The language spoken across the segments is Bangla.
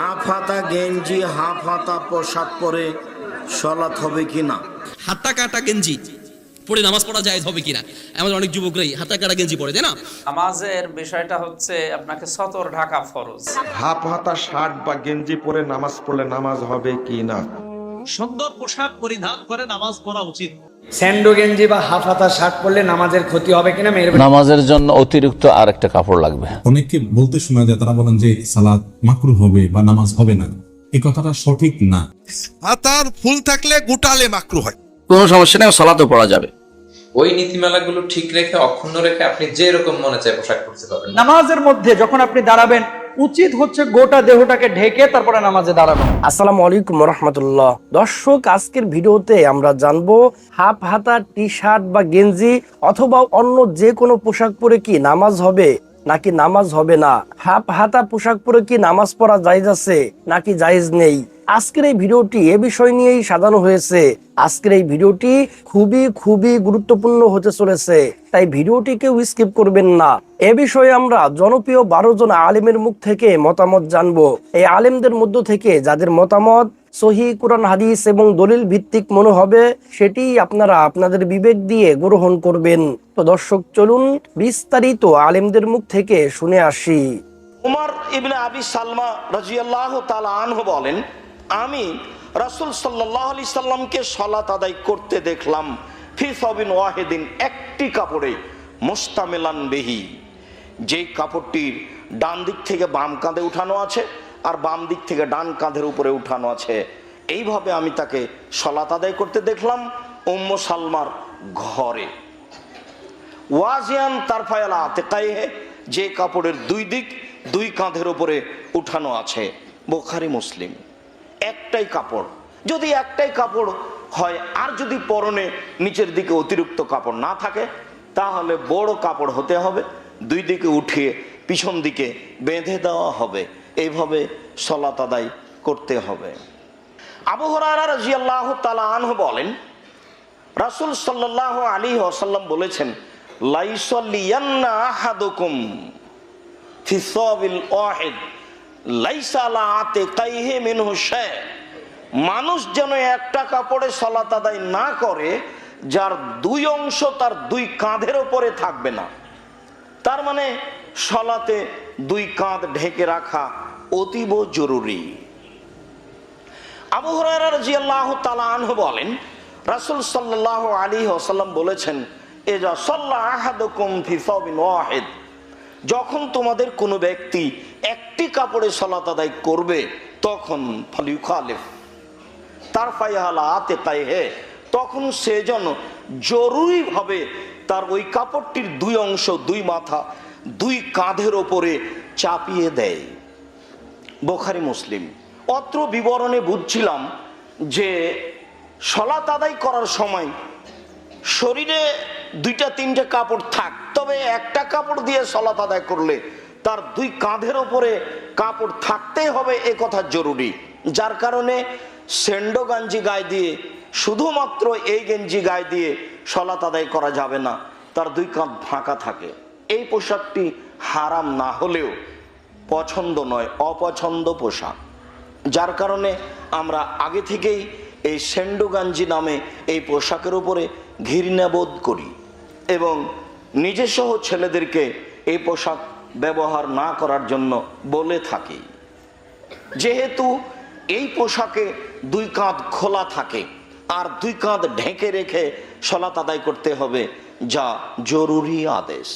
হাফ হাতা গেঞ্জি হাফ হাতা পোশাক পরে সলাৎ হবে কি না হাতা কাটা গেঞ্জি পরে নামাজ পড়া যায় হবে কিনা? আমাদের অনেক যুবকরাই হাতা কাটা গেঞ্জি পরে তাই না? নামাজের বিষয়টা হচ্ছে আপনাকে সতর ঢাকা ফরজ। হাফ হাতা শার্ট বা গেঞ্জি পরে নামাজ পড়লে নামাজ হবে কি না সুন্দর পোশাক পরিধান করে নামাজ পড়া উচিত। স্যান্ডো গেঞ্জি বা হাফ হাতা শার্ট পরলে নামাজের ক্ষতি হবে কিনা মেয়ের নামাজের জন্য অতিরিক্ত আর একটা কাপড় লাগবে। অনেককে বলতে শোনা যায় তারা বলেন যে সালাদ মাকরু হবে বা নামাজ হবে না। এই কথাটা সঠিক না। হাতার ফুল থাকলে গোটালে মাকরু হয়। কোনো সমস্যা নেই সালাতে পড়া যাবে। ওই নীতিমালাগুলো ঠিক রেখে অক্ষুণ্ণ রেখে আপনি যে রকম মনে চায় পোশাক পরতে পারবেন। নামাজের মধ্যে যখন আপনি দাঁড়াবেন উচিত হচ্ছে গোটা দেহটাকে ঢেকে তারপরে নামাজে দাঁড়ানো। আসসালামু আলাইকুম রহমতুল্লাহ দর্শক, আজকের ভিডিওতে আমরা জানব হাফ হাতা টি শার্ট বা গেঞ্জি অথবা অন্য যে কোনো পোশাক পরে কি নামাজ হবে নাকি নামাজ হবে না। হাফ হাতা পোশাক পরে কি নামাজ পড়া জায়েজ আছে নাকি জায়েজ নেই? আজকের এই ভিডিওটি এ বিষয় নিয়েই সাজানো হয়েছে। আজকের এই ভিডিওটি খুবই খুবই গুরুত্বপূর্ণ হতে চলেছে। তাই ভিডিওটি কেউ স্কিপ করবেন না। এ বিষয়ে আমরা জনপ্রিয় বারো জন আলেমের মুখ থেকে মতামত জানব। এই আলেমদের মধ্য থেকে যাদের মতামত সহি কোরআন, হাদিস এবং দলিল ভিত্তিক মনে হবে, সেটি আপনারা আপনাদের বিবেক দিয়ে গ্রহণ করবেন। তো দর্শক, চলুন বিস্তারিত আলেমদের মুখ থেকে শুনে আসি। উমর ইবনে আবি সালমা রাজিয়াল্লাহ তালা আনহু বলেন আমি রাসূল সাল্লাহ সাল্লামকে সলাত আদায় করতে দেখলাম, ফি সবিন ওয়াহেদিন, একটি কাপড়ে মোস্তামেলান বেহি। যে কাপড়টির ডান দিক থেকে বাম কাঁধে উঠানো আছে আর বাম দিক থেকে ডান কাঁধের উপরে উঠানো আছে। এইভাবে আমি তাকে সলাত আদায় করতে দেখলাম উম্ম সালমার ঘরে। ওয়াজিয়ান তার ফায়ালা আতেকাইহে, যে কাপড়ের দুই দিক, দুই কাঁধের উপরে উঠানো আছে। বোখারি, মুসলিম। একটাই কাপড়। যদি একটাই কাপড় হয়, আর যদি পরনে নিচের দিকে অতিরিক্ত কাপড় না থাকে, তাহলে বড় কাপড় হতে হবে, দুই দিকে উঠিয়ে পিছন দিকে বেঁধে দেওয়া হবে। এইভাবে সলাত আদায় করতে হবে। আবু হরারা রাজিয়াল্লাহ তালা আনহু বলেন, রাসূল সাল্লাহ আলী ওয়াসাল্লাম বলেছেন লাইসাল্লিয়ান্না আহাদুকুম ফি সাবিল ওয়াহিদ। আলা মানুষ যেন একটা কাপড়ে সলাত আদায় না করে, যার দুই অংশ তার দুই কাঁধের ওপরে থাকবে না। তার মানে সলাতে দুই কাঁধ ঢেকে রাখা অতীব জরুরি। আবু তাআলা আনহু বলেন, রাসূল সাল্লাল্লাহু আলাইহি ওয়াসাল্লাম বলেছেন এজা সাল্লা আহাদুকুম ফি সাবিন ওয়াহিদ। যখন তোমাদের কোনো ব্যক্তি একটি কাপড়ে সালাত আদায় করবে, তখন ফালিউখালিফ তার ফাইহালা আতে কাইহে তখন সে যেন জরুরিভাবে তার ওই কাপড়টির দুই অংশ, দুই মাথা, দুই কাঁধের ওপরে চাপিয়ে দেয়। বোখারি মুসলিম। অত্র বিবরণে বুঝছিলাম যে সলাত আদায় করার সময় শরীরে দুইটা, তিনটে কাপড় থাক, তবে একটা কাপড় দিয়ে সলাত আদায় করলে তার দুই কাঁধের ওপরে কাপড় থাকতেই হবে এ কথা জরুরি। যার কারণে সেন্ডো গাঞ্জি গায়ে দিয়ে, শুধুমাত্র এই গেঞ্জি গায়ে দিয়ে সলাত আদায় করা যাবে না, তার দুই কাঁধ ফাঁকা থাকে। এই পোশাকটি হারাম না হলেও পছন্দ নয়, অপছন্দ পোশাক। যার কারণে আমরা আগে থেকেই এই সেন্ডো গাঞ্জি নামে এই পোশাকের উপরে ঘৃণাবোধ করি এবং নিজেসহ ছেলেদেরকে এই পোশাক ব্যবহার না করার জন্য বলে থাকি। যেহেতু এই পোশাকে দুই কাঁধ খোলা থাকে, আর দুই কাঁধ ঢেকে রেখে সলাত আদায় করতে হবে, যা জরুরি আদেশ।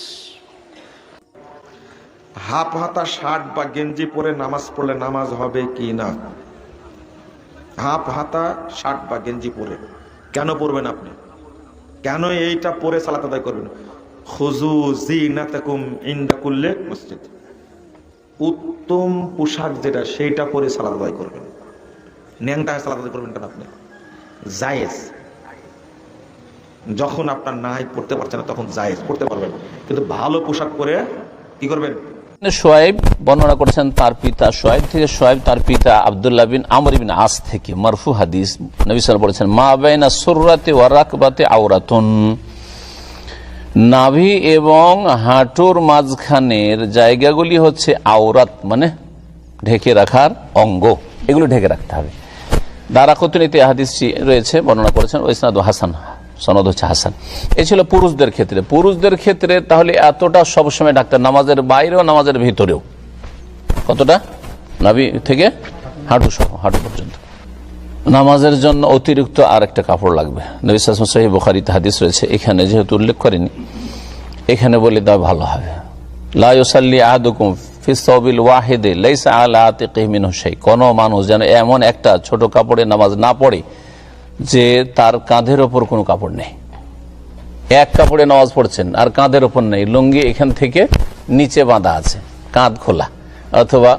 হাফ হাতা, শার্ট বা গেঞ্জি পরে নামাজ পড়লে নামাজ হবে কি না? হাফ হাতা, শার্ট বা গেঞ্জি পরে। কেন পরবেন আপনি? কেন এইটা পরে সালাত আদায় করবেন? উত্তম পোশাক যেটা, সেইটা পরে সালাত আদায় করবেন। ন্যাংটা আদায় করবেন কেন আপনি? জায়েজ। যখন আপনার নাই, পড়তে পারছেন না, তখন জায়েজ, পড়তে পারবেন। কিন্তু ভালো পোশাক পরে কি করবেন? সোয়েব বর্ণনা করেছেন তার পিতা সোয়েব থেকে সোয়েব তার পিতা আবদুল্লাহ বিন আমর বিন আস থেকে। মারফু হাদিস, নবী সাল বলেছেন, মা বাইনা সুররাতে ওয়ারাকবাতে আওরাতুন। নাভি এবং হাঁটুর মাঝখানের জায়গাগুলি হচ্ছে আওরাত মানে ঢেকে রাখার অঙ্গ। এগুলো ঢেকে রাখতে হবে। দারা কতনীতি হাদিসটি রয়েছে, বর্ণনা করেছেন ওইসনাদ হাসান, সনদ হচ্ছে হাসান। এ ছিল পুরুষদের ক্ষেত্রে। পুরুষদের ক্ষেত্রে তাহলে এতটা সবসময় ডাক্তার, নামাজের বাইরেও, নামাজের ভিতরেও? কতটা? নাভি থেকে হাঁটু সহ, হাঁটু পর্যন্ত। নামাজের জন্য অতিরিক্ত আর একটা কাপড় লাগবে। নবী সাসম সাহেব বুখারিতে হাদিস রয়েছে, এখানে যেহেতু উল্লেখ করেনি, এখানে বলে দেওয়া ভালো হবে। লাইসাল্লি আহাদুকুম ফিসবিল ওয়াহিদে লাইসা আলা আতিকিহি মিনহু শাই। কোনো মানুষ যেন এমন একটা ছোট কাপড়ে নামাজ না পড়ে যে তার কাঁধের ওপর কোনো কাপড় নেই। এক কাপড়ে নামাজ পড়ছেন, আর কাঁধের ওপর নেই। লুঙ্গি এখান থেকে নিচে বাঁধা আছে, কাঁধ খোলা। অথবা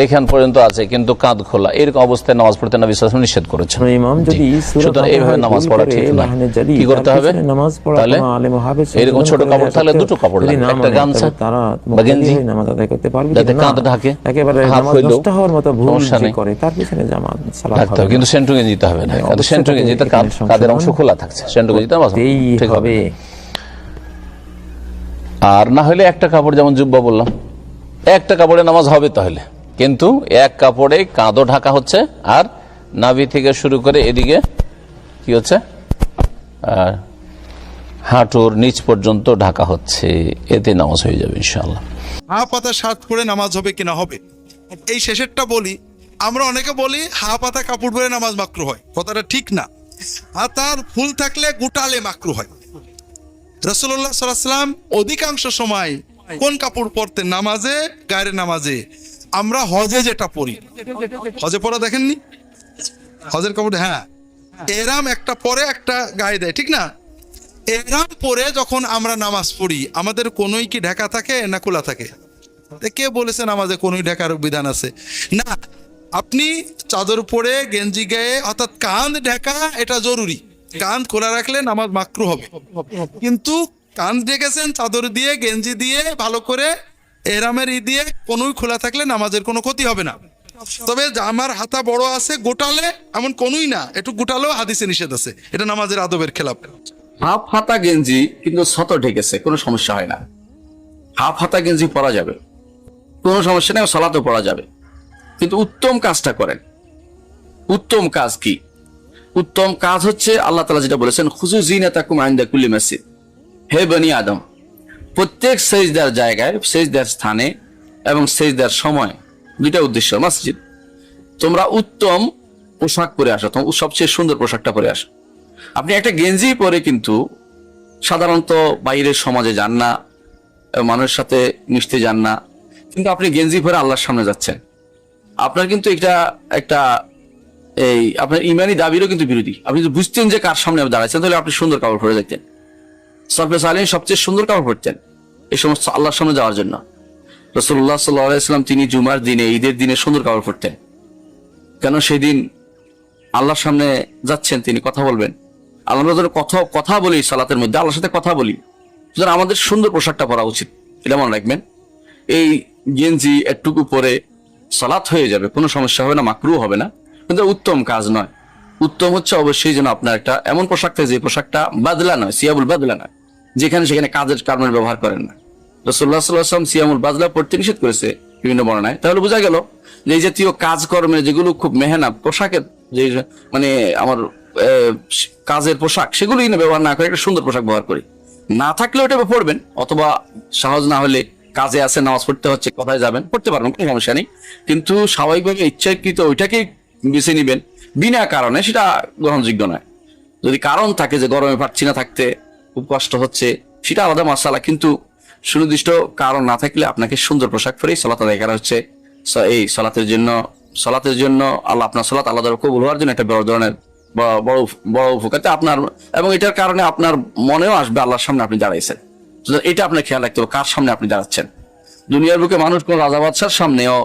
এখান পর্যন্ত আছে কিন্তু কাঁধ খোলা। এরকম অবস্থায় নামাজ পড়তে নবী সাল্লাল্লাহু নিষেধ করেছেন। সুতরাং এইভাবে নামাজ পড়া ঠিক নয় কি করতে হবে? তাহলে এরকম ছোট কাপড় থাকলে দুটো কাপড় লাগবে একটা গামছা বা গেঞ্জি যাতে কাঁধ ঢাকে। থাকতে হবে কিন্তু সেন্টু গেঞ্জিতে হবে না। কিন্তু সেন্টু গেঞ্জিতে কাঁধ কাঁধের অংশ খোলা থাকছে। সেন্টু গেঞ্জিতে নামাজ ঠিক হবে। আর না হলে একটা কাপড় যেমন জুব্বা বললাম একটা কাপড়ে নামাজ হবে তাহলে। কিন্তু এক কাপড়ে কাঁধও ঢাকা হচ্ছে, আর নাভি থেকে শুরু করে এদিকে কি হচ্ছে? হাঁটুর নিচ পর্যন্ত ঢাকা হচ্ছে। এতে নামাজ হয়ে যাবে ইনশাল্লাহ হাফ পাতা শার্ট পরে নামাজ হবে কিনা হবে? এই শেষেরটা বলি, আমরা অনেকে বলি হা পাতা কাপড় পরে নামাজ মাকরু হয়। কথাটা ঠিক না। হাতার ফুল থাকলে গোটালে মাকরু হয়। রসুল্লাহ সাল্লাম অধিকাংশ সময় কোন কাপড় পরতেন? নামাজে, গায়ের নামাজে। আমরা হজে যেটা পড়ি। হজে পড়া দেখেননি? হজের কাপড় হ্যাঁ। এরাম একটা পরে একটা গায়ে দেয়, ঠিক না? এরাম পরে যখন আমরা নামাজ পড়ি, আমাদের কোনোই কি ঢাকা থাকে না খোলা থাকে? কে বলেছে নামাজে কোনোই ঢাকার বিধান আছে? না, আপনি চাদর পরে গেঞ্জি গায়ে, অর্থাৎ কাঁধ ঢাকা, এটা জরুরি। কান খোলা রাখলে নামাজ মাকরু হবে। কিন্তু কান ঢেকেছেন চাদর দিয়ে, গেঞ্জি দিয়ে, ভালো করে এরামের দিয়ে কোনোই খোলা থাকলে নামাজের কোনো ক্ষতি হবে না। তবে আমার হাতা বড় আছে, গোটালে এমন কোনোই না, একটু গোটালেও হাদিসে নিষেধ আছে। এটা নামাজের আদবের খেলাপ। হাফ হাতা গেঞ্জি, কিন্তু শত ঢেকেছে কোনো সমস্যা হয় না। হাফ হাতা গেঞ্জি পরা যাবে। কোনো সমস্যা নেই সলাতে পরা যাবে। কিন্তু উত্তম কাজটা করেন। উত্তম কাজ কি? উত্তম কাজ হচ্ছে, আল্লাহ তালা যেটা বলেছেন খুজু জিনাতাকুম আইন্দা কুল্লি মসজিদ। হে বনি আদম প্রত্যেক সেজদার জায়গায়, সেজদার স্থানে এবং সেজদার সময় দুইটা উদ্দেশ্য মসজিদ। তোমরা উত্তম পোশাক পরে আসো তোমার সবচেয়ে সুন্দর পোশাকটা পরে আসো। আপনি একটা গেঞ্জি পরে কিন্তু সাধারণত বাইরের সমাজে যান না মানুষের সাথে মিশতে যান না, কিন্তু আপনি গেঞ্জি পরে আল্লাহর সামনে যাচ্ছেন। আপনার কিন্তু এটা একটা এই, আপনার ইমানি দাবিরও কিন্তু বিরোধী। আপনি যদি বুঝতেন যে কার সামনে দাঁড়াচ্ছেন তাহলে আপনি সুন্দর কাপড় পরে যেতেন সরফেস আলীন সবচেয়ে সুন্দর কাপড় পরতেন। এই সমস্ত আল্লাহর সামনে যাওয়ার জন্য। রসুল্লাহ সাল্লাহাম তিনি জুমার দিনে, ঈদের দিনে সুন্দর কাপড় পরতেন। কেন সেদিন আল্লাহর সামনে যাচ্ছেন তিনি, কথা বলবেন। যেন কথা কথা বলি সালাতের মধ্যে, আল্লাহর সাথে কথা বলি। সুতরাং আমাদের সুন্দর পোশাকটা পরা উচিত। এটা মনে রাখবেন। এই গেঞ্জি একটুকু পরে সালাত হয়ে যাবে, কোনো সমস্যা হবে না, মাকরু হবে না। কিন্তু উত্তম কাজ নয়। উত্তম হচ্ছে অবশ্যই যেন আপনার একটা এমন পোশাক থাকে যে পোশাকটা বাদলা নয় সিয়াবুল বাদলা নয়, যেখানে সেখানে কাজের কারণের ব্যবহার করেন না। সাল্লাম সিয়ামুল বাদলা পড়তে নিষেধ করেছে বিভিন্ন বর্ণনায়। তাহলে বোঝা গেল যে এই জাতীয় কাজকর্মে যেগুলো খুব মেহনত, পোশাকের যে মানে আমার কাজের পোশাক, সেগুলোই না ব্যবহার না করে একটা সুন্দর পোশাক ব্যবহার করি। না থাকলে ওটা পড়বেন, অথবা সহজ না হলে কাজে আছে, নামাজ পড়তে হচ্ছে, কোথায় যাবেন, পড়তে পারবেন, কোনো সমস্যা নেই। কিন্তু স্বাভাবিকভাবে ইচ্ছাকৃত ওইটাকেই বেছে নিবেন বিনা কারণে সেটা গ্রহণযোগ্য নয়। যদি কারণ থাকে যে গরমে পারছি না থাকতে, খুব কষ্ট হচ্ছে, সেটা আলাদা মশালা কিন্তু সুনির্দিষ্ট কারণ না থাকলে আপনাকে সুন্দর পোশাক পরেই সলাত আদায় করা হচ্ছে। এই সলাতের জন্য সলাতের জন্য আল্লাহ আপনার সলাত আলাদা কবুল হওয়ার জন্য একটা বড় ধরনের বড় বড় আপনার, এবং এটার কারণে আপনার মনেও আসবে আল্লাহর সামনে আপনি দাঁড়াইছেন। এটা আপনার খেয়াল রাখতে হবে, কার সামনে আপনি দাঁড়াচ্ছেন। দুনিয়ার বুকে মানুষ কোন রাজা বাদশার সামনেও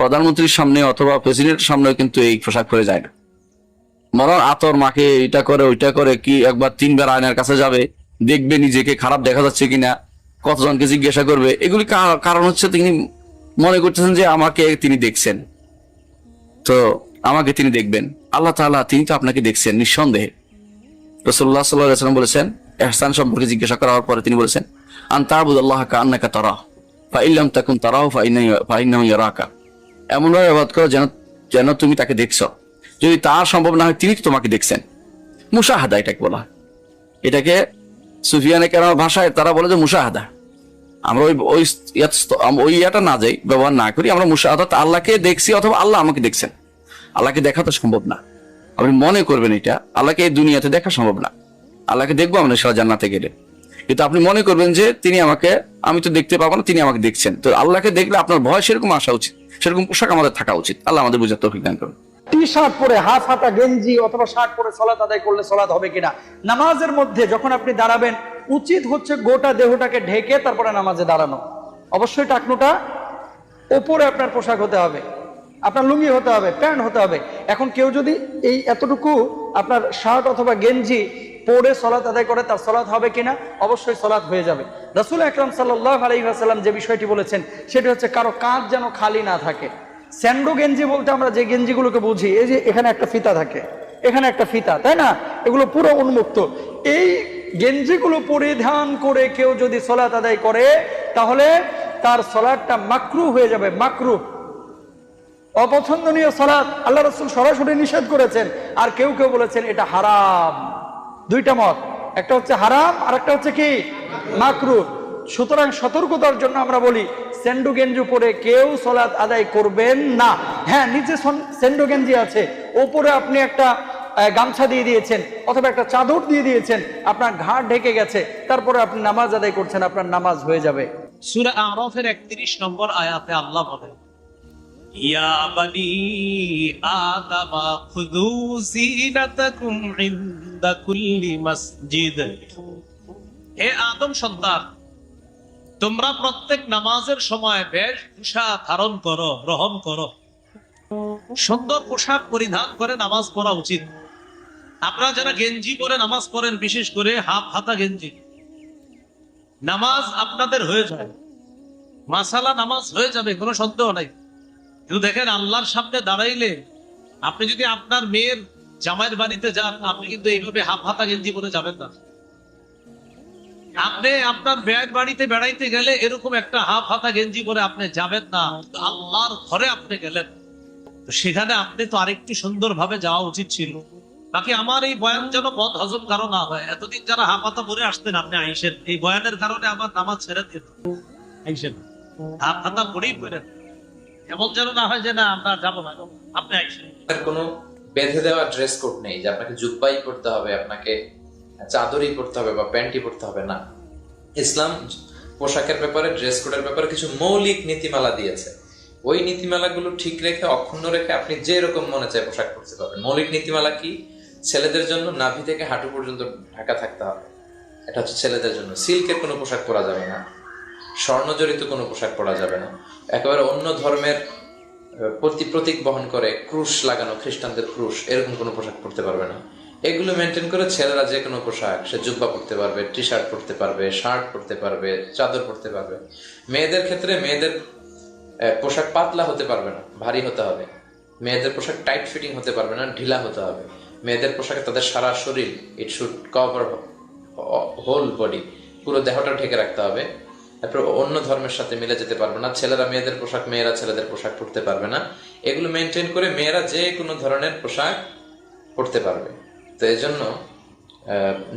প্রধানমন্ত্রীর সামনে অথবা প্রেসিডেন্টের সামনেও কিন্তু এই পোশাক পরে যায় না। বরং আতর মাকে এটা করে, ওইটা করে, কি একবার তিনবার আয়নার কাছে যাবে, দেখবে নিজেকে খারাপ দেখা যাচ্ছে কিনা, কতজনকে জিজ্ঞাসা করবে, এগুলি কারণ হচ্ছে তিনি মনে করতেছেন যে আমাকে তিনি দেখছেন। তো আমাকে তিনি দেখবেন। আল্লাহ তাআলা, তিনি তো আপনাকে দেখছেন নিঃসন্দেহে। রসুল্লাহ সাল্লাম বলেছেন, এহসান সম্পর্কে জিজ্ঞাসা করার পরে তিনি বলেছেন আন্তাবুদ আল্লাহ আন্নাকা তরা ফাইল্লাম তাকুন তারাও ফাইনাও ইয়ারাকা। এমনভাবে ব্যবহার করো যেন যেন তুমি তাকে দেখছ। যদি তা সম্ভব না হয়, তিনি তো তোমাকে দেখছেন। মুসাহাদা এটাকে বলা। এটাকে সুফিয়ানে কেন ভাষায় তারা বলে যে মুসাহাদা আমরা ওই ওই ওই ইয়াটা না যাই, ব্যবহার না করি, আমরা মুসাহাদা আল্লাহকে দেখছি অথবা আল্লাহ আমাকে দেখছেন। আল্লাহকে দেখা তো সম্ভব না। আপনি মনে করবেন এটা, আল্লাহকে এই দুনিয়াতে দেখা সম্ভব না। আল্লাহকে দেখব আমরা সারা জান্নাতে গেলে। কিন্তু আপনি মনে করবেন যে তিনি আমাকে, আমি তো দেখতে পাবো না, তিনি আমাকে দেখছেন। তো আল্লাহকে দেখলে আপনার ভয় সেরকম আসা উচিত, সেরকম পোশাক আমাদের থাকা উচিত। আল্লাহ আমাদের বুঝার তৌফিক দান করুন। টি শার্ট পরে হাফ হাতা গেঞ্জি অথবা শার্ট পরে সলাত আদায় করলে সলাত হবে কিনা? নামাজের মধ্যে যখন আপনি দাঁড়াবেন, উচিত হচ্ছে গোটা দেহটাকে ঢেকে তারপরে নামাজে দাঁড়ানো। অবশ্যই টাকনুটা ওপরে আপনার পোশাক হতে হবে, আপনার লুঙ্গি হতে হবে, প্যান্ট হতে হবে। এখন কেউ যদি এই এতটুকু আপনার শার্ট অথবা গেঞ্জি পরে সলাত আদায় করে তার সলাত হবে কিনা? অবশ্যই সলাত হয়ে যাবে। রাসুল আকরাম সাল্লাহ আলহিহাসাল্লাম যে বিষয়টি বলেছেন, সেটি হচ্ছে কারও কাঁধ যেন খালি না থাকে। স্যান্ডো গেঞ্জি বলতে আমরা যে গেঞ্জিগুলোকে বুঝি, এই যে এখানে একটা ফিতা থাকে, এখানে একটা ফিতা, তাই না? এগুলো পুরো উন্মুক্ত। এই গেঞ্জিগুলো পরিধান করে কেউ যদি সলাত আদায় করে, তাহলে তার সলাদটা মাকরু হয়ে যাবে, মাকরু। অপছন্দনীয় সলাদ আল্লাহ রসুল সরাসরি নিষেধ করেছেন। আর কেউ কেউ বলেছেন এটা হারাম। দুইটা মত। একটা হচ্ছে হারাম আর একটা হচ্ছে কি? মাকরু সুতরাং সতর্কতার জন্য আমরা বলি সেন্ডু গেঞ্জু পরে কেউ সলাৎ আদায় করবেন না। হ্যাঁ নিচে সেন্ডু গেঞ্জি আছে। ওপরে আপনি একটা গামছা দিয়ে দিয়েছেন, অথবা একটা চাদর দিয়ে দিয়েছেন, আপনার ঘাড় ঢেকে গেছে, তারপরে আপনি নামাজ আদায় করছেন, আপনার নামাজ হয়ে যাবে। সূরা আরফের 31 নম্বর আয়াতে আল্লাহ বলেন আদম সন্তান, তোমরা প্রত্যেক নামাজের সময় বেশভূষা ধারণ করো, গ্রহণ করো। সুন্দর পোশাক পরিধান করে নামাজ পড়া উচিত। আপনারা যারা গেঞ্জি পরে নামাজ পড়েন, বিশেষ করে হাফ হাতা গেঞ্জি, নামাজ আপনাদের হয়ে যায়। মাসালা নামাজ হয়ে যাবে, কোনো সন্দেহ নাই। কিন্তু দেখেন আল্লাহর সামনে দাঁড়াইলে আপনি যদি আপনার মেয়ের জামাইয়ের বাড়িতে যান, আপনি কিন্তু এইভাবে হাফ হাতা গেঞ্জি পরে যাবেন না। আপনি আপনার মেয়ের বাড়িতে বেড়াইতে গেলে এরকম একটা হাফ হাতা গেঞ্জি পরে আপনি যাবেন না। আল্লাহর ঘরে আপনি গেলেন। সেখানে আপনি তো আরেকটু সুন্দর ভাবে যাওয়া উচিত ছিল। বাকি আমার এই বয়ান যেন পথ হজম কারও না হয়। এতদিন যারা হাফ হাতা পরে আসতেন, আপনি আইসেন এই বয়ানের কারণে আমার নামাজ ছেড়ে দিত আইসেন হাফ হাতা পরেই পড়েন। এমন যেন না হয় যে না, আমরা যাব না। আপনি কোনো বেঁধে দেওয়া ড্রেস কোড নেই যে আপনাকে জুব্বাই পড়তে হবে, আপনাকে চাদরই পড়তে হবে বা পড়তে হবে, না। ইসলাম পোশাকের ব্যাপারে ড্রেস কোডের ব্যাপারে কিছু মৌলিক নীতিমালা দিয়েছে। ওই নীতিমালাগুলো ঠিক রেখে, অক্ষুণ্ণ রেখে আপনি যে রকম মনে চায় পোশাক পরতে পারবেন। মৌলিক নীতিমালা কি? ছেলেদের জন্য নাভি থেকে হাঁটু পর্যন্ত ঢাকা থাকতে হবে। এটা হচ্ছে ছেলেদের জন্য। সিল্কের কোনো পোশাক পরা যাবে না। স্বর্ণজড়িত কোনো পোশাক পরা যাবে না। একেবারে অন্য ধর্মের প্রতি, প্রতীক বহন করে ক্রুশ লাগানো খ্রিস্টানদের ক্রুশ, এরকম কোনো পোশাক পরতে পারবে না। এগুলো মেনটেন করে ছেলেরা যে কোনো পোশাক, সে জুব্বা পরতে পারবে টি শার্ট পরতে পারবে শার্ট পরতে পারবে, চাদর পরতে পারবে। মেয়েদের ক্ষেত্রে মেয়েদের পোশাক পাতলা হতে পারবে না, ভারী হতে হবে। মেয়েদের পোশাক টাইট ফিটিং হতে পারবে না, ঢিলা হতে হবে। মেয়েদের পোশাকে তাদের সারা শরীর it should cover whole body পুরো দেহটা ঢেকে রাখতে হবে। তারপর অন্য ধর্মের সাথে মিলে যেতে পারবে না। ছেলেরা মেয়েদের পোশাক, মেয়েরা ছেলেদের পোশাক পরতে পারবে না। এগুলো মেনটেন করে মেয়েরা যে কোনো ধরনের পোশাক পরতে পারবে। তো এই জন্য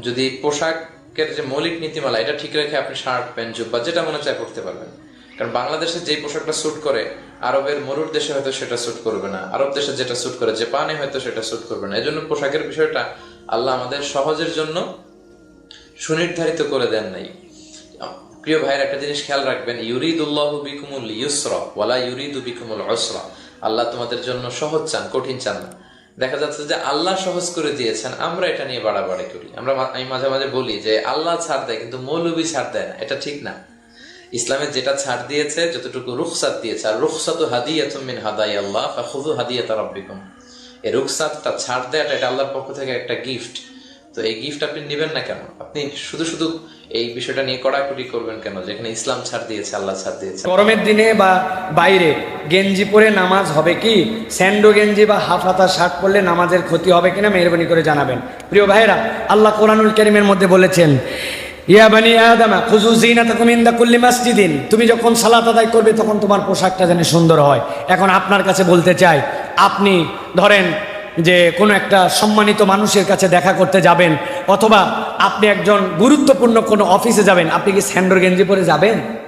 যদি পোশাকের যে মৌলিক নীতিমালা, এটা ঠিক রেখে আপনি শার্ট, প্যান্ট, জুব্বা, যেটা মনে চায় পরতে পারবেন। কারণ বাংলাদেশে যে পোশাকটা স্যুট করে, আরবের মরুর দেশে হয়তো সেটা স্যুট করবে না। আরব দেশে যেটা স্যুট করে, জাপানে হয়তো সেটা স্যুট করবে না। এই জন্য পোশাকের বিষয়টা আল্লাহ আমাদের সহজের জন্য সুনির্ধারিত করে দেন নাই। প্রিয় ভাইয়ের, একটা জিনিস খেয়াল রাখবেন। ইউরিদুল্লাহ বিকুমুল ইউসরা ওয়ালা ইউরিদু বিকুমুল অসরা আল্লাহ তোমাদের জন্য সহজ চান, কঠিন চান না। দেখা যাচ্ছে যে আল্লাহ সহজ করে দিয়েছেন, আমরা এটা নিয়ে বাড়াবাড়ি করি। আমরা আমি মাঝে মাঝে বলি যে আল্লাহ ছাড় দেয়, কিন্তু মৌলবী ছাড় দেয় না। এটা ঠিক না। ইসলামের যেটা ছাড় দিয়েছে, যতটুকু রুখসাত দিয়েছে, আর রুখসাত হাদিয়াতুম মিন হাদাই আল্লাহ ফাখুযু হাদিয়াত রাব্বিকুম। এই রুখসাতটা ছাড় দেয়াটা এটা আল্লাহর পক্ষ থেকে একটা গিফট তো এই গিফট আপনি নেবেন না কেন? আপনি শুধু শুধু এই বিষয়টা নিয়ে কড়াকড়ি করবেন কেন? যেখানে ইসলাম ছাড় দিয়েছে, আল্লাহ ছাড় দিয়েছে। গরমের দিনে বা বাইরে গেঞ্জি পরে নামাজ হবে কি? স্যান্ডো গেঞ্জি বা হাফ হাতা শার্ট পরলে নামাজের ক্ষতি হবে কিনা মেহরবানি করে জানাবেন। প্রিয় ভাইরা আল্লাহ কোরআনুল করিমের মধ্যে বলেছেন, ইয়া তুমি যখন সালাত আদায় করবে, তখন তোমার পোশাকটা যেন সুন্দর হয়। এখন আপনার কাছে বলতে চাই, আপনি ধরেন যে কোনো একটা সম্মানিত মানুষের কাছে দেখা করতে যাবেন, অথবা আপনি একজন গুরুত্বপূর্ণ কোনো অফিসে যাবেন, আপনি কি স্যান্ডর গেঞ্জি পরে যাবেন?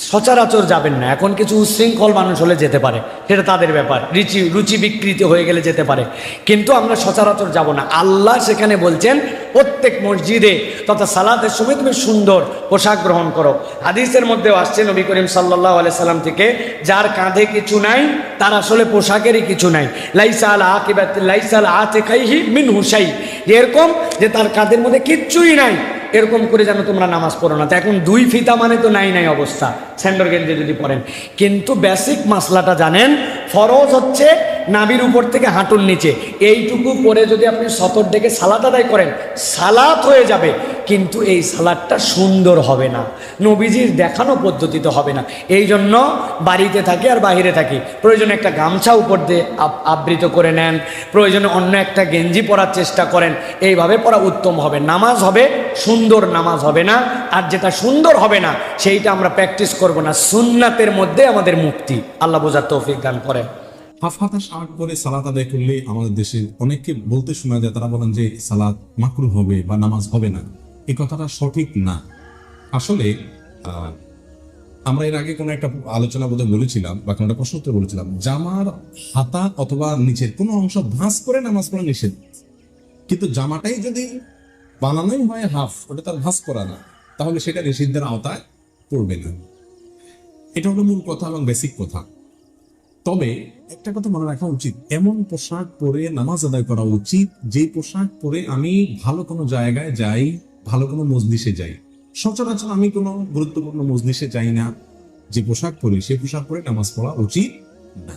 সচরাচর যাবেন না। এখন কিছু উশৃঙ্খল মানুষ হলে যেতে পারে। সেটা তাদের ব্যাপার। রুচি রুচি বিকৃতি হয়ে গেলে যেতে পারে। কিন্তু আমরা সচরাচর যাব না। আল্লাহ সেখানে বলছেন, প্রত্যেক মসজিদে তথা সালাতের সময় তুমি সুন্দর পোশাক গ্রহণ করো। হাদিসের মধ্যেও আসছে, নবী করিম সাল্লাহ সাল্লাম থেকে, যার কাঁধে কিছু নাই, তার আসলে পোশাকেরই কিছু নাই। লাইসাল আকিবাত, লাইসাল আতে খাইহি মিন হুসাই এরকম যে তার কাঁধের মধ্যে কিচ্ছুই নাই। এরকম করে যেন তোমরা নামাজ পড়ো না। তো এখন দুই ফিতা মানে তো নাই নাই অবস্থা। স্যান্ডর গেঞ্জে যদি পড়েন কিন্তু বেসিক মাসলাটা জানেন, ফরজ হচ্ছে নাবির উপর থেকে হাঁটুর নিচে। এইটুকু পরে যদি আপনি সতর ডেকে সালাত আদায় করেন, সালাত হয়ে যাবে। কিন্তু এই সালাদটা সুন্দর হবে না। নবীজির দেখানো পদ্ধতিতে হবে না। এই জন্য বাড়িতে থাকি আর বাইরে থাকি। প্রয়োজনে একটা গামছা উপর দিয়ে আবৃত করে নেন। প্রয়োজনে অন্য একটা গেঞ্জি পরার চেষ্টা করেন। এইভাবে পড়া উত্তম হবে। নামাজ হবে, সুন্দর নামাজ হবে না। আর যেটা সুন্দর হবে না, সেইটা আমরা প্র্যাকটিস করব না। সুন্নাতের মধ্যে আমাদের মুক্তি। আল্লাহ বোঝার তৌফিক দান করেন। হাফ হাতা শার্ট পরে সালাত আদায় করলে আমাদের দেশে অনেককে বলতে শোনা যায়, তারা বলেন যে সালাদ মাকরু হবে বা নামাজ হবে না। এই কথাটা সঠিক না। আসলে আমরা এর আগে কোনো একটা আলোচনা বোধহয় বলেছিলাম বা কোনো একটা প্রশ্ন বলেছিলাম, জামার হাতা অথবা নিচের কোনো অংশ ভাঁজ করে নামাজ পড়া নিষেধ। কিন্তু জামাটাই যদি বানানোই হয় হাফ, ওটা তার ভাঁজ করা না, তাহলে সেটা নিষিদ্ধের আওতায় পড়বে না। এটা হলো মূল কথা এবং বেসিক কথা। তবে একটা কথা মনে রাখা উচিত। এমন পোশাক পরে নামাজ আদায় করা উচিত যে পোশাক পরে আমি ভালো কোনো জায়গায় যাই, ভালো কোনো মজলিসে যাই। সচরাচর আমি কোনো গুরুত্বপূর্ণ মজলিসে যাই না। যে পোশাক পরি সেই পোশাক পরে নামাজ পড়া উচিত না।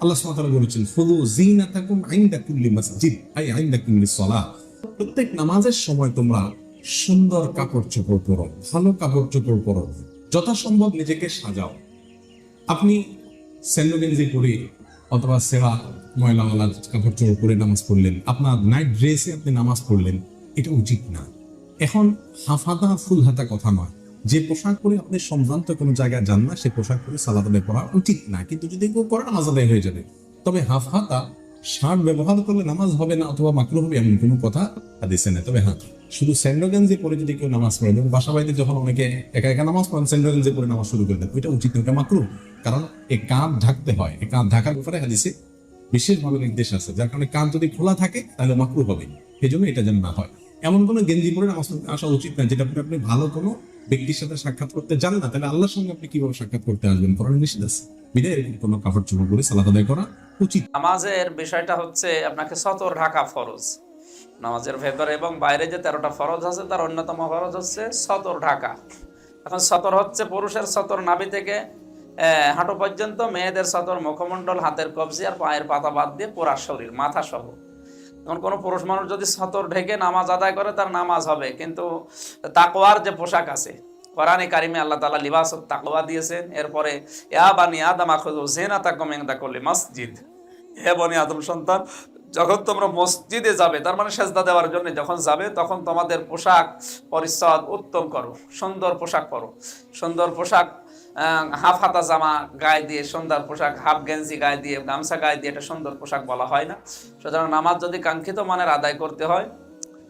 আল্লাহ সুবহানাহু বলেছেন ফুলু জিনাতাকুম ইনদা কুল্লি মসজিদ আই ইনদা কুল্লি সালাহ। প্রত্যেক নামাজের সময় তোমরা সুন্দর কাপড় চোপড় পরো, ভালো কাপড় চোপড় পরো। যথাসম্ভব নিজেকে সাজাও। আপনি স্যান্ডো গেঞ্জি অথবা সেরা ময়লাওয়ালা কাপড় চোপড় পরে নামাজ পড়লেন। আপনার নাইট ড্রেসে আপনি নামাজ পড়লেন এটা উচিত না। এখন হাফ ফুল হাতা কথা নয়। যে পোশাক পরে আপনি সম্ভ্রান্ত কোনো জায়গায় যান না সে পোশাক পরে সালাদ আদায় করা উচিত না। কিন্তু যদি কেউ করে নামাজ আদায় হয়ে যাবে। তবে হাফ হাতা শার্ট ব্যবহার করলে নামাজ হবে না অথবা মাকরু হবে এমন কোনো কথা হাদিসে নেই। তবে হ্যাঁ শুধু স্যান্ডো গেঞ্জি পরে যদি কেউ নামাজ পড়ে যেমন বাসা বাড়িতে যখন অনেকে একা একা নামাজ পড়েন স্যান্ডো গেঞ্জি পরে নামাজ শুরু করে দেন ওইটা উচিত নয়, ওটা মাকরু। কারণ এই কাঁধ ঢাকতে হয়। এই কাঁধ ঢাকার ব্যাপারে হাদিসে বিশেষভাবে নির্দেশ আছে। যার কারণে কান যদি খোলা থাকে, তাহলে মাকরু হবে এই জন্য এটা যেন না হয়। এমন কোনো গেঞ্জি পরে আসা উচিত না, যেটা আপনি ভালো কোনো ব্যক্তির সাথে সাক্ষাৎ করতে জানেন না, তাহলে আল্লাহর সঙ্গে আপনি কীভাবে সাক্ষাৎ করতে আসবেন করার নিষেধ আছে। বিদায় কোনো করে সালাদ আদায় করা উচিত। বিষয়টা হচ্ছে আপনাকে সতর ঢাকা ফরজ। নামাজের ভেতরে এবং বাইরে যে তেরোটা ফরজ আছে, তার অন্যতম ফরজ হচ্ছে সতর ঢাকা। এখন সতর হচ্ছে পুরুষের সতর নাভি থেকে হাঁটু পর্যন্ত মেয়েদের সতর মুখমণ্ডল, হাতের কবজি আর পায়ের পাতা বাদ দিয়ে পুরা শরীর, মাথা সহ। এখন কোনো পুরুষ মানুষ যদি সতর ঢেকে নামাজ আদায় করে, তার নামাজ হবে। কিন্তু তাকওয়ার যে পোশাক আছে, কোরআনে কারিমে আল্লাহ তালা লিবাস তাকওয়া দিয়েছেন। এরপরে, ইয়া বানি আদম আখুযু জিনাতাকুম ইনদা কুল্লি মসজিদ। হে বনি আদম সন্তান, যখন তোমরা মসজিদে যাবে, তার মানে সেজদা দেওয়ার জন্য যখন যাবে, তখন তোমাদের পোশাক পরিচ্ছদ উত্তম করো, সুন্দর পোশাক পরো। সুন্দর পোশাক হাফ হাতা জামা গায়ে দিয়ে, সুন্দর পোশাক, হাফ গেঞ্জি গায়ে দিয়ে, গামছা গায়ে দিয়ে এটা সুন্দর পোশাক বলা হয় না। সুতরাং নামাজ যদি কাঙ্ক্ষিত মানের আদায় করতে হয়,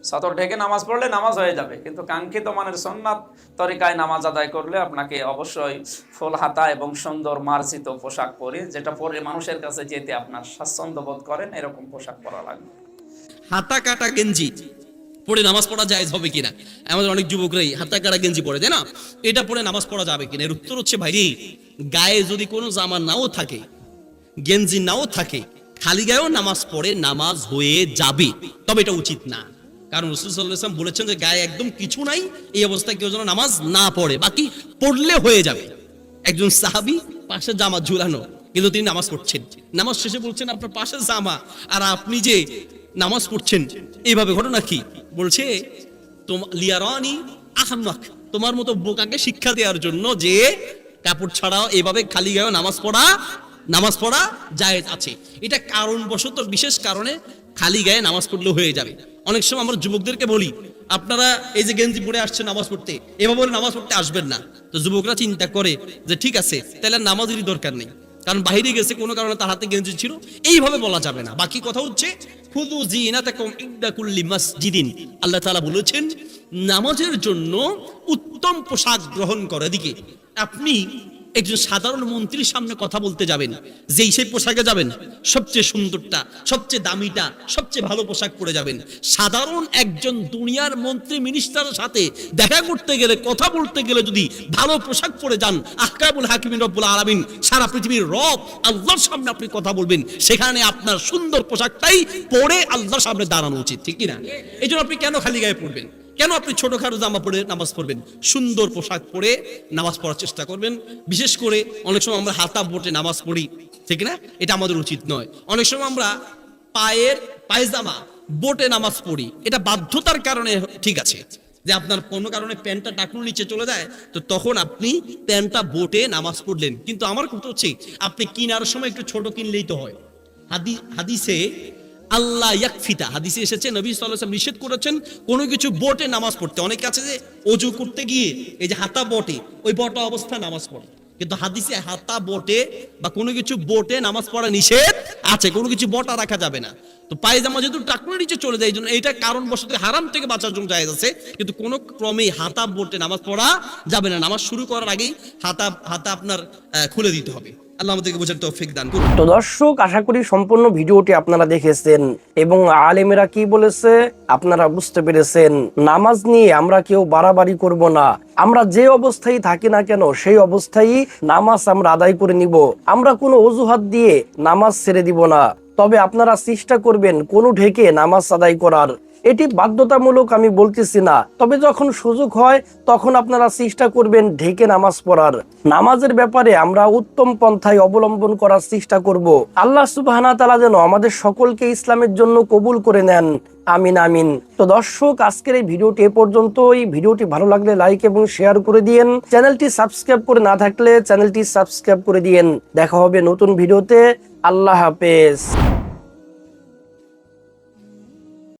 সতর ঢেকে নামাজ পড়লে নামাজ হয়ে যাবে। কিন্তু কাঙ্ক্ষিত মানের সন্ন্যাত তরিকায় নামাজ আদায় করলে আপনাকে অবশ্যই ফুল হাতা এবং সুন্দর মার্জিত পোশাক পরে, যেটা পরে মানুষের কাছে যেতে আপনার স্বাচ্ছন্দ্য বোধ করেন, এরকম পোশাক পরা লাগবে। হাতা কাটা গেঞ্জি। পরে নামাজ পড়া জায়েজ হবে কিনা? আমাদের অনেক যুবকরাই হাতা কাটা গেঞ্জি পড়ে তাই না? এটা পরে নামাজ পড়া যাবে কিনা? এর উত্তর হচ্ছে, ভাই, গায়ে যদি কোনো জামা নাও থাকে, গেঞ্জি নাও থাকে, খালি গায়েও নামাজ পড়ে নামাজ হয়ে যাবে। তবে এটা উচিত না। কারণ রসুল সাল্লাহ ইসলাম বলেছেন যে গায়ে একদম কিছু নাই, এই অবস্থায় কেউ যেন নামাজ না পড়ে, বাকি পড়লে হয়ে যাবে। একজন সাহাবি পাশে জামা ঝুলানো, কিন্তু তিনি নামাজ পড়ছেন। নামাজ শেষে বলছেন, আপনার পাশে জামা, আর আপনি যে নামাজ পড়ছেন। এইভাবে ঘটনা কি? বলছে লিয়ারানি আহাম্মাক। তোমার মতো বোকাকে শিক্ষা দেওয়ার জন্য যে কাপড় ছাড়াও এভাবে খালি গায়ে নামাজ পড়া নামাজ পড়া জায়েজ আছে। এটা কারণবশত, বিশেষ কারণে খালি গায়ে নামাজ পড়লে হয়ে যাবে। অনেক সময় আমরা যুবকদেরকে বলি, আপনারা এই যে গেঞ্জি পরে আসছেন নামাজ পড়তে, এভাবে নামাজ পড়তে আসবেন না। তো যুবকরা চিন্তা করে যে, ঠিক আছে, তাহলে নামাজেরই দরকার নেই। কারণ বাইরে গেছে, কোনো কারণে তার হাতে গেঞ্জি ছিল। এইভাবে বলা যাবে না। বাকি কথা হচ্ছে, খুদু জিনাতাকুম ইদাকুল্লি মাসজিদিন। আল্লাহ তাআলা বলেছেন, নামাজের জন্য উত্তম পোশাক গ্রহণ করে দিকে। আপনি একজন সাধারণ মন্ত্রীর সামনে কথা বলতে যাবেন, যেই সেই পোশাকে যাবেন, সবচেয়ে সুন্দরটা, সবচেয়ে দামিটা, সবচেয়ে ভালো পোশাক পরে যাবেন। সাধারণ একজন দুনিয়ার মন্ত্রী মিনিস্টারের সাথে দেখা করতে গেলে, কথা বলতে গেলে যদি ভালো পোশাক পরে যান আহকাবুল হাকিমিন রব্বুল আলামিন, সারা পৃথিবীর রব, আল্লাহর সামনে আপনি কথা বলবেন, সেখানে আপনার সুন্দর পোশাকটাই পরে আল্লাহর সামনে দাঁড়ানো উচিত, ঠিক কি না এই জন্য আপনি কেন খালি গায়ে পড়বেন? কেন আপনি ছোটখাটো জামা পরে নামাজ পড়বেন? সুন্দর পোশাক পরে নামাজ পড়ার চেষ্টা করবেন। বিশেষ করে অনেক সময় আমরা হাতা বোটে নামাজ পড়ি, ঠিক না? এটা আমাদের উচিত নয়। অনেক সময় আমরা পায়ের পায়জামা বোটে নামাজ পড়ি, এটা বাধ্যতার কারণে ঠিক আছে। যে আপনার কোনো কারণে প্যান্টটা টাকনুর নিচে চলে যায়, তো তখন আপনি প্যান্টটা বোটে নামাজ পড়লেন। কিন্তু আমার কথা হচ্ছে, আপনি কিনার সময় একটু ছোট কিনলেই তো হয়। হাদি, হাদিসে আল্লাহ ইয়াকফিতা। হাদিসে এসেছে, নবী ওয়াসাল্লাম নিষেধ করেছেন কোনো কিছু বোটে নামাজ পড়তে। অনেকে আছে যে অজু করতে গিয়ে এই যে হাতা বটে, ওই বটা অবস্থায় নামাজ পড়ে। কিন্তু হাদিসে হাতা বোটে বা কোনো কিছু বোটে নামাজ পড়া নিষেধ আছে, কোনো কিছু বটা রাখা যাবে না। তো পায়জামা যেহেতু টাকুর নিচে চলে যায়, এই জন্য এইটা কারণ বসতে হারাম থেকে বাঁচার জন্য জায়েজ আছে। কিন্তু কোনো ক্রমেই হাতা বোটে নামাজ পড়া যাবে না। নামাজ শুরু করার আগেই হাতা হাতা আপনার খুলে দিতে হবে। তো দর্শক, আশা করি সম্পূর্ণ ভিডিওটি আপনারা দেখেছেন এবং আলেমেরা কি বলেছে আপনারা বুঝতে পেরেছেন। নামাজ নিয়ে আমরা কেউ বাড়াবাড়ি করব না। আমরা যে অবস্থায় থাকি না কেন, সেই অবস্থায় নামাজ আমরা আদায় করে নিব। আমরা কোনো অজুহাত দিয়ে নামাজ ছেড়ে দিব না। তবে আপনারা চেষ্টা করবেন কোনো ঢেকে নামাজ আদায় করার। এটি বাধ্যতামূলক আমি বলতেছি না। তবে যখন সুযোগ হয়, তখন আপনারা চেষ্টা করবেন ঢেকে নামাজ পড়ার। নামাজের ব্যাপারে আমরা উত্তম পন্থায় অবলম্বন করার চেষ্টা করব। আল্লাহ সুবাহানা তালা যেন আমাদের সকলকে ইসলামের জন্য কবুল করে নেন। আমিন আমিন। তো দর্শক, আজকের এই ভিডিওটি এ পর্যন্ত এই ভিডিওটি ভালো লাগলে লাইক এবং শেয়ার করে দিয়েন। চ্যানেলটি সাবস্ক্রাইব করে না থাকলে চ্যানেলটি সাবস্ক্রাইব করে দিয়েন। দেখা হবে নতুন ভিডিওতে। আল্লাহ হাফেজ।